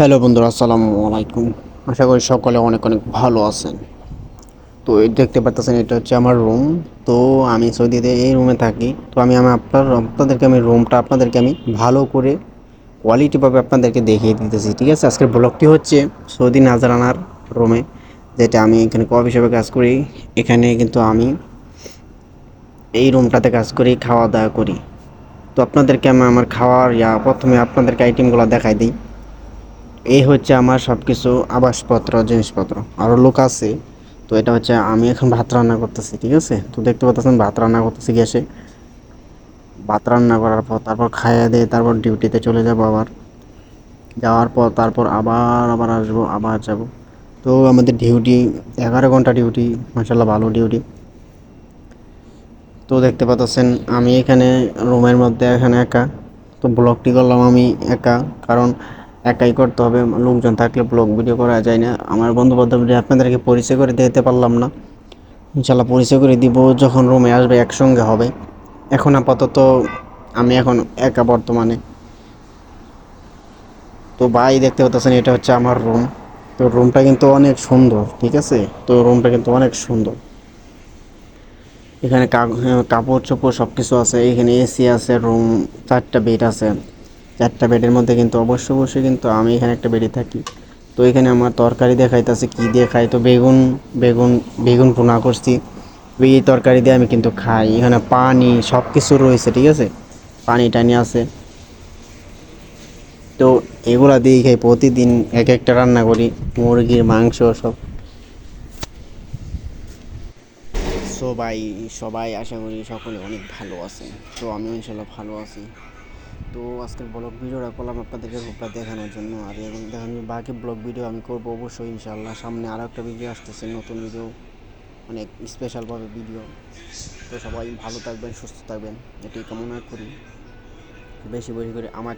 Hello বন্ধুরা, আসসালামু আলাইকুম। আশা করি সকলে অনেক অনেক ভালো আছেন। তো দেখতে পাচ্ছেন এটা হচ্ছে আমার রুম তো আমি সৌদিতে এই রুমে থাকি। তো আমি আমি আপনার, আপনাদেরকে আমি রুমটা আপনাদেরকে আমি ভালো করে কোয়ালিটিভাবে আপনাদেরকে দেখিয়ে দিতেছি, ঠিক আছে? আজকের ব্লগটি হচ্ছে সৌদি নাজরানার রুমে যেটা আমি এখানে কফি শপে কাজ করি। এখানে কিন্তু আমি এই রুমটাতে কাজ করি, খাওয়া দাওয়া করি। তো আপনাদেরকে আমি আমার খাওয়ার, ইয়া, প্রথমে আপনাদেরকে আইটেমগুলো দেখাই দিই। এই হচ্ছে আমার সব কিছু আবাসপত্র, জিনিসপত্র। আরও লোক আছে, তো এটা হচ্ছে আমি এখন ভাত রান্না করতেছি, ঠিক আছে? তো দেখতে পাচ্ছেন ভাত রান্না করতেছি গ্যাসে। ভাত রান্না করার পর তারপর খাইয়ে দিয়ে তারপর ডিউটিতে চলে যাব আবার। যাওয়ার পর তারপর আবার আবার আসব, আবার যাব। তো আমাদের ডিউটি, এগারো ঘণ্টা ডিউটি মাসাল্লাহ ভালো ডিউটি। তো দেখতে পাচ্ছেন আমি এখানে রুমের মধ্যে এখানে একা। তো ব্লগটি করলাম আমি একা, কারণ একাই করতে হবে, লোকজন থাকলে ব্লগ ভিডিও করা যায় না। আমার বন্ধু বান্ধব আপনাদেরকে পরিচয় করে দিতে পারলাম না। ইনশাল্লাহ পরিচয় করে দিব যখন রুমে আসবে, একসঙ্গে হবে। এখন আপাতত আমি এখন একা বর্তমানে। তো ভাই দেখতে পাচ্ছেন, এটা হচ্ছে আমার রুম তো রুমটা কিন্তু অনেক সুন্দর, ঠিক আছে? তো রুমটা কিন্তু অনেক সুন্দর। এখানে কাপড় চোপড় সব কিছু আছে, এখানে এসি আছে রুম চারটা বেড আছে। চারটা বেডের মধ্যে কিন্তু অবশ্যই অবশ্যই কিন্তু আমি এখানে একটা বেডে থাকি। তো এখানে আমার তরকারি দেখাইতেছে, কী দিয়ে খাই? তো বেগুন বেগুন বেগুন পোনা করছি। এই তরকারি দিয়ে আমি কিন্তু খাই। এখানে পানি সব কিছু রয়েছে, ঠিক আছে? পানি টানি আছে। তো এগুলা দিয়ে খাই, প্রতিদিন এক একটা রান্না করি মুরগির মাংস সব। সবাই সবাই আশা করি সকলে অনেক ভালো আছে। তো আমিও ইনশাল্লাহ ভালো আছি। তো আজকের ব্লগ ভিডিওটা করলাম আপনাদেরকে রূপটা দেখানোর জন্য। আর এবং দেখানোর বাকি ব্লগ ভিডিও আমি করব অবশ্যই ইনশাল্লাহ সামনে আরও একটা ভিডিও আসতেছে, নতুন ভিডিও অনেক স্পেশালভাবে ভিডিও তো সবাই ভালো থাকবেন, সুস্থ থাকবেন। এটি কামনা করি। বেশি বেশি করে আমার